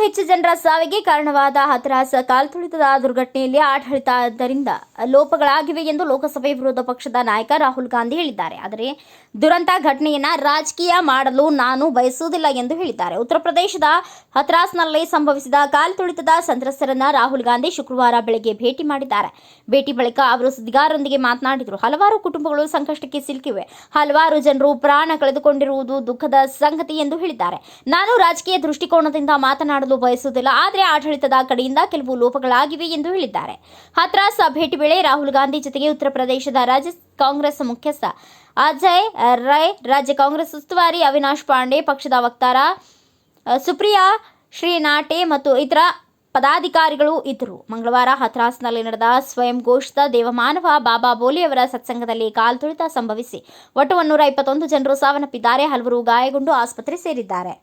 ಹತ್ತು ಜನರ ಸಾವಿಗೆ ಕಾರಣವಾದ ಹತರಾಸ ಕಾಲ್ತುಳಿತದ ದುರ್ಘಟನೆಯಲ್ಲಿ ಆಡಳಿತದಿಂದ ಲೋಪಗಳಾಗಿವೆ ಎಂದು ಲೋಕಸಭೆ ವಿರೋಧ ಪಕ್ಷದ ನಾಯಕ ರಾಹುಲ್ ಗಾಂಧಿ ಹೇಳಿದ್ದಾರೆ. ಆದರೆ ದುರಂತ ಘಟನೆಯನ್ನ ರಾಜಕೀಯ ಮಾಡಲು ನಾನು ಬಯಸುವುದಿಲ್ಲ ಎಂದು ಹೇಳಿದ್ದಾರೆ. ಉತ್ತರ ಪ್ರದೇಶದ ಹತ್ರಾಸ್ನಲ್ಲಿ ಸಂಭವಿಸಿದ ಕಾಲ್ತುಳಿತದ ಸಂತ್ರಸ್ತರನ್ನ ರಾಹುಲ್ ಗಾಂಧಿ ಶುಕ್ರವಾರ ಬೆಳಗ್ಗೆ ಭೇಟಿ ಮಾಡಿದ್ದಾರೆ. ಭೇಟಿ ಬಳಿಕ ಅವರು ಸುದ್ದಿಗಾರರೊಂದಿಗೆ ಮಾತನಾಡಿದರು. ಹಲವಾರು ಕುಟುಂಬಗಳು ಸಂಕಷ್ಟಕ್ಕೆ ಸಿಲುಕಿವೆ. ಹಲವಾರು ಜನರು ಪ್ರಾಣ ಕಳೆದುಕೊಂಡಿರುವುದು ದುಃಖದ ಸಂಗತಿ ಎಂದು ಹೇಳಿದ್ದಾರೆ. ನಾನು ರಾಜಕೀಯ ದೃಷ್ಟಿಕೋನದಿಂದ ಮಾತನಾಡಲು ಬಯಸುವುದಿಲ್ಲ. ಆದರೆ ಆಡಳಿತದ ಕಡೆಯಿಂದ ಕೆಲವು ಲೋಪಗಳಾಗಿವೆ ಎಂದು ಹೇಳಿದ್ದಾರೆ. ಹತ್ರಾಸ್ ಭೇಟಿ ವೇಳೆ ರಾಹುಲ್ ಗಾಂಧಿ ಜೊತೆಗೆ ಉತ್ತರ ಪ್ರದೇಶದ ರಾಜ್ಯ ಕಾಂಗ್ರೆಸ್ ಮುಖ್ಯಸ್ಥ ಅಜಯ್ ರೈ, ರಾಜ್ಯ ಕಾಂಗ್ರೆಸ್ ಉಸ್ತುವಾರಿ ಅವಿನಾಶ್ ಪಾಂಡೆ, ಪಕ್ಷದ ವಕ್ತಾರ ಸುಪ್ರಿಯಾ ಶ್ರೀನಾಟೆ ಮತ್ತು ಇತರ ಪದಾಧಿಕಾರಿಗಳು ಇದ್ದರು. ಮಂಗಳವಾರ ಹತ್ರಾಸ್ನಲ್ಲಿ ನಡೆದ ಸ್ವಯಂ ಘೋಷಿತ ದೇವಮಾನವ ಬಾಬಾ ಬೋಲಿಯವರ ಸತ್ಸಂಗದಲ್ಲಿ ಸತ್ಸಂಗದಲ್ಲಿ ಕಾಲ್ತುಳಿತ ಸಂಭವಿಸಿ ಒಟ್ಟು ಒನ್ನೂರ ಇಪ್ಪತ್ತೊಂದು ಜನರು ಸಾವನ್ನಪ್ಪಿದ್ದಾರೆ. ಹಲವರು ಗಾಯಗೊಂಡು ಆಸ್ಪತ್ರೆ ಸೇರಿದ್ದಾರೆ.